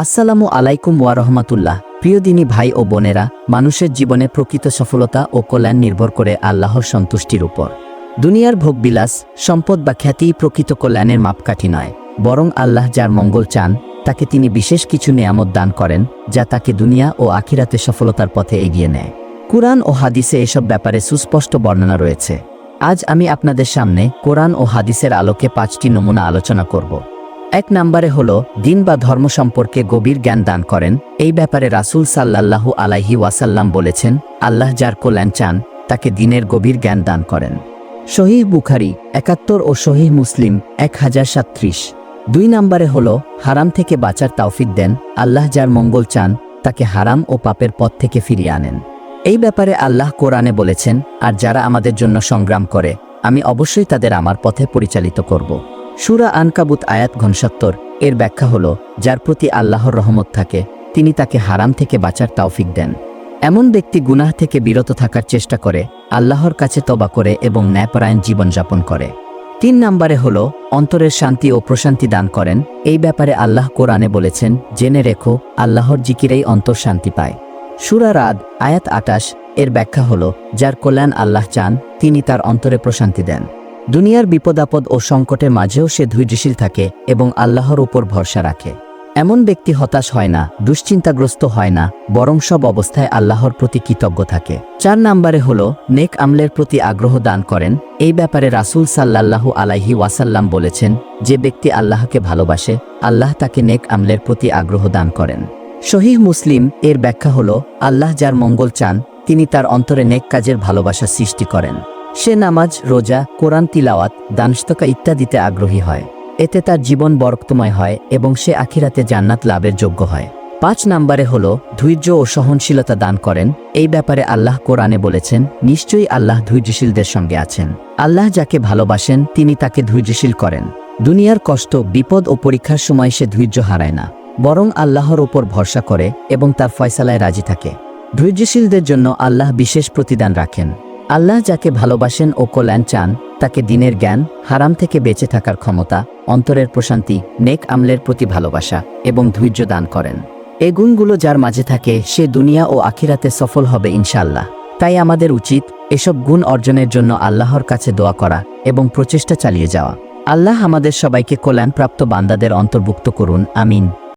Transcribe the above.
আসসালামু আলাইকুম ওয়া রহমাতুল্লাহ। প্রিয় দিনী ভাই ও বোনেরা, মানুষের জীবনে প্রকৃত সফলতা ও কল্যাণ নির্ভর করে আল্লাহর সন্তুষ্টির উপর। দুনিয়ার ভোগবিলাস, সম্পদ বা খ্যাতিই প্রকৃত কল্যাণের মাপকাঠি নয়, বরং আল্লাহ যার মঙ্গল চান, তাকে তিনি বিশেষ কিছু নেয়ামত দান করেন, যা তাকে দুনিয়া ও আখিরাতে সফলতার পথে এগিয়ে নেয়। কুরআন ও হাদিসে এসব ব্যাপারে সুস্পষ্ট বর্ণনা রয়েছে। আজ আমি আপনাদের সামনে কোরআন ও হাদিসের আলোকে পাঁচটি নমুনা আলোচনা করব। এক নম্বরে হল, দিন বা ধর্ম সম্পর্কে গভীর জ্ঞান দান করেন। এই ব্যাপারে রাসূল সাল্লাল্লাহু আলাইহি ওয়াসাল্লাম বলেছেন, আল্লাহ যার কল্যাণ চান, তাকে দিনের গভীর জ্ঞান দান করেন। শহীহ বুখারি একাত্তর ও শহীহ মুসলিম এক হাজার সাত্রিশ দুই নম্বরে হল, হারাম থেকে বাঁচার তাওফিক দেন। আল্লাহ যার মঙ্গল চান, তাকে হারাম ও পাপের পথ থেকে ফিরিয়ে আনেন। এই ব্যাপারে আল্লাহ কোরআনে বলেছেন, আর যারা আমাদের জন্য সংগ্রাম করে, আমি অবশ্যই তাদের আমার পথে পরিচালিত করব। সুরা আনকাবুত আয়াত ঘনসত্তর এর ব্যাখ্যা হল, যার প্রতি আল্লাহর রহমত থাকে, তিনি তাকে হারাম থেকে বাঁচার তাওফিক দেন। এমন ব্যক্তি গুনাহ থেকে বিরত থাকার চেষ্টা করে, আল্লাহর কাছে তবা করে এবং ন্যায়পরায়ণ জীবনযাপন করে। তিন নম্বরে হল, অন্তরের শান্তি ও প্রশান্তি দান করেন। এই ব্যাপারে আল্লাহ কোরআনে বলেছেন, জেনে রেখো, আল্লাহর জিকিরেই অন্তর শান্তি পায়। সুরা রাদ, আয়াত আটাশ, এর ব্যাখ্যা হল, যার কল্যাণ আল্লাহ চান, তিনি তার অন্তরে প্রশান্তি দেন। দুনিয়ার বিপদাপদ ও সংকটের মাঝেও সে ধৈর্যশীল থাকে এবং আল্লাহর উপর ভরসা রাখে। এমন ব্যক্তি হতাশ হয় না, দুশ্চিন্তাগ্রস্ত হয় না, বরং সব অবস্থায় আল্লাহর প্রতি কৃতজ্ঞ থাকে। চার নম্বরে হল, নেক আমলের প্রতি আগ্রহ দান করেন। এই ব্যাপারে রাসূল সাল্লাল্লাহু আলাইহি ওয়াসাল্লাম বলেছেন, যে ব্যক্তি আল্লাহকে ভালোবাসে, আল্লাহ তাকে নেক আমলের প্রতি আগ্রহ দান করেন। শহীহ মুসলিম এর ব্যাখ্যা হল, আল্লাহ যার মঙ্গল চান, তিনি তার অন্তরে নেক কাজের ভালোবাসা সৃষ্টি করেন। সে নামাজ, রোজা, কোরআন, তিলাওয়াত দানস্তকা ইত্যাদিতে আগ্রহী হয়। এতে তার জীবন বরক্তময় হয় এবং সে আখিরাতে জান্নাত লাভের যোগ্য হয়। পাঁচ নম্বরে হল, ধৈর্য ও সহনশীলতা দান করেন। এই ব্যাপারে আল্লাহ কোরআনে বলেছেন, নিশ্চয়ই আল্লাহ ধৈর্যশীলদের সঙ্গে আছেন। আল্লাহ যাকে ভালোবাসেন, তিনি তাকে ধৈর্যশীল করেন। দুনিয়ার কষ্ট, বিপদ ও পরীক্ষার সময় সে ধৈর্য হারায় না। বরং আল্লাহর ওপর ভরসা করে এবং তার ফয়সালায় রাজি থাকে। ধৈর্যশীলদের জন্য আল্লাহ বিশেষ প্রতিদান রাখেন। আল্লাহ যাকে ভালোবাসেন ও কল্যাণ চান, তাকে দিনের জ্ঞান, হারাম থেকে বেঁচে থাকার ক্ষমতা, অন্তরের প্রশান্তি, নেক আমলের প্রতি ভালোবাসা এবং ধৈর্য দান করেন। এ গুণগুলো যার মাঝে থাকে, সে দুনিয়া ও আখিরাতে সফল হবে ইনশাল্লাহ তাই আমাদের উচিত এসব গুণ অর্জনের জন্য আল্লাহর কাছে দোয়া করা এবং প্রচেষ্টা চালিয়ে যাওয়া। আল্লাহ আমাদের সবাইকে কল্যাণপ্রাপ্ত বান্দাদের অন্তর্ভুক্ত করুন, আমিন।